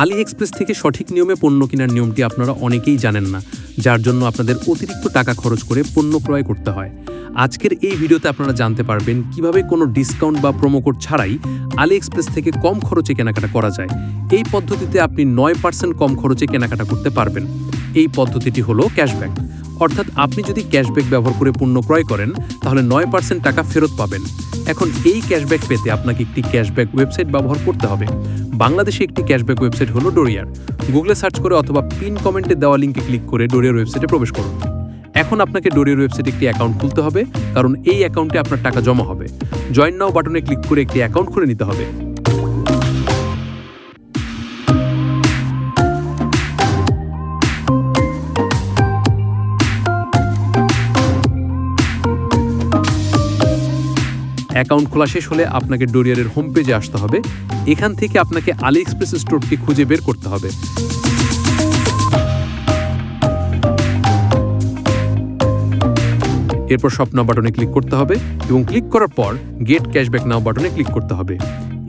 আলি express থেকে সঠিক নিয়মে পণ্য কেনার নিয়মটি আপনারা অনেকেই জানেন না, যার জন্য আপনাদের অতিরিক্ত টাকা খরচ করে পণ্য ক্রয় করতে হয়। আজকের এই ভিডিওতে আপনারা জানতে পারবেন কীভাবে কোনো ডিসকাউন্ট বা প্রোমো কোড ছাড়াই আলি এক্সপ্রেস থেকে কম খরচে কেনাকাটা করা যায়। এই পদ্ধতিতে আপনি নয় পার্সেন্ট কম খরচে কেনাকাটা করতে পারবেন। এই পদ্ধতিটি হলো ক্যাশব্যাক। অর্থাৎ আপনি যদি ক্যাশব্যাক ব্যবহার করে পণ্য ক্রয় করেন, তাহলে নয় পার্সেন্ট টাকা ফেরত পাবেন। এখন এই ক্যাশব্যাক পেতে আপনাকে একটি ক্যাশব্যাক ওয়েবসাইট ব্যবহার করতে হবে। বাংলাদেশে একটি ক্যাশব্যাক ওয়েবসাইট হলো ডোরিয়ার। গুগলে সার্চ করে অথবা পিন কমেন্টে দেওয়া লিঙ্কে ক্লিক করে ডোরিয়ার ওয়েবসাইটে প্রবেশ করুন। এখন আপনাকে ডোরিয়ার ওয়েবসাইটে একটি অ্যাকাউন্ট খুলতে হবে, কারণ এই অ্যাকাউন্টে আপনার টাকা জমা হবে। জয়েন নাও বাটনে ক্লিক করে একটি অ্যাকাউন্ট খুলে নিতে হবে। অ্যাকাউন্ট খোলা শেষ হলে আপনাকে ডোরিয়ারের হোম পেজে আসতে হবে। এখান থেকে আপনাকে আলি এক্সপ্রেস স্টোরটি খুঁজে বের করতে হবে। এরপর শপ নাও বাটনে ক্লিক করতে হবে এবং ক্লিক করার পর গেট ক্যাশব্যাক নাও বাটনে ক্লিক করতে হবে।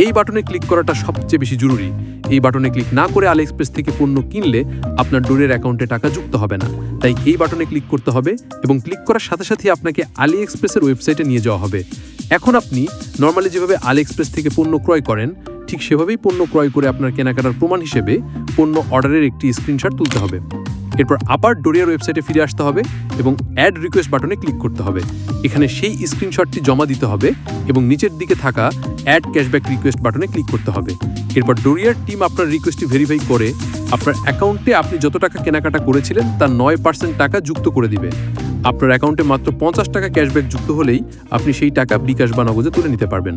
এই বাটনে ক্লিক করাটা সবচেয়ে বেশি জরুরি। এই বাটনে ক্লিক না করে আলি এক্সপ্রেস থেকে পণ্য কিনলে আপনার ডোরের অ্যাকাউন্টে টাকা যুক্ত হবে না। তাই এই বাটনে ক্লিক করতে হবে এবং ক্লিক করার সাথে সাথে আপনাকে আলি এক্সপ্রেসের ওয়েবসাইটে নিয়ে যাওয়া হবে। এখন আপনি নর্মালি যেভাবে আলি এক্সপ্রেস থেকে পণ্য ক্রয় করেন, ঠিক সেভাবেই পণ্য ক্রয় করে আপনার কেনাকাটার প্রমাণ হিসেবে পণ্য অর্ডারের একটি স্ক্রিনশট তুলতে হবে। এরপর আবার ডোরিয়ার ওয়েবসাইটে ফিরে আসতে হবে এবং অ্যাড রিকোয়েস্ট বাটনে ক্লিক করতে হবে। এখানে সেই স্ক্রিনশটটি জমা দিতে হবে এবং নিচের দিকে থাকা অ্যাড ক্যাশব্যাক রিকোয়েস্ট বাটনে ক্লিক করতে হবে। এরপর ডোরিয়ার টিম আপনার রিকোয়েস্টটি ভেরিফাই করে আপনার অ্যাকাউন্টে আপনি যত টাকা কেনাকাটা করেছিলেন, তার নয় পার্সেন্ট টাকা যুক্ত করে দিবে। আপনার অ্যাকাউন্টে মাত্র পঞ্চাশ টাকা ক্যাশব্যাক যুক্ত হলেই আপনি সেই টাকা বিকাশ বা নগদে তুলে নিতে পারবেন।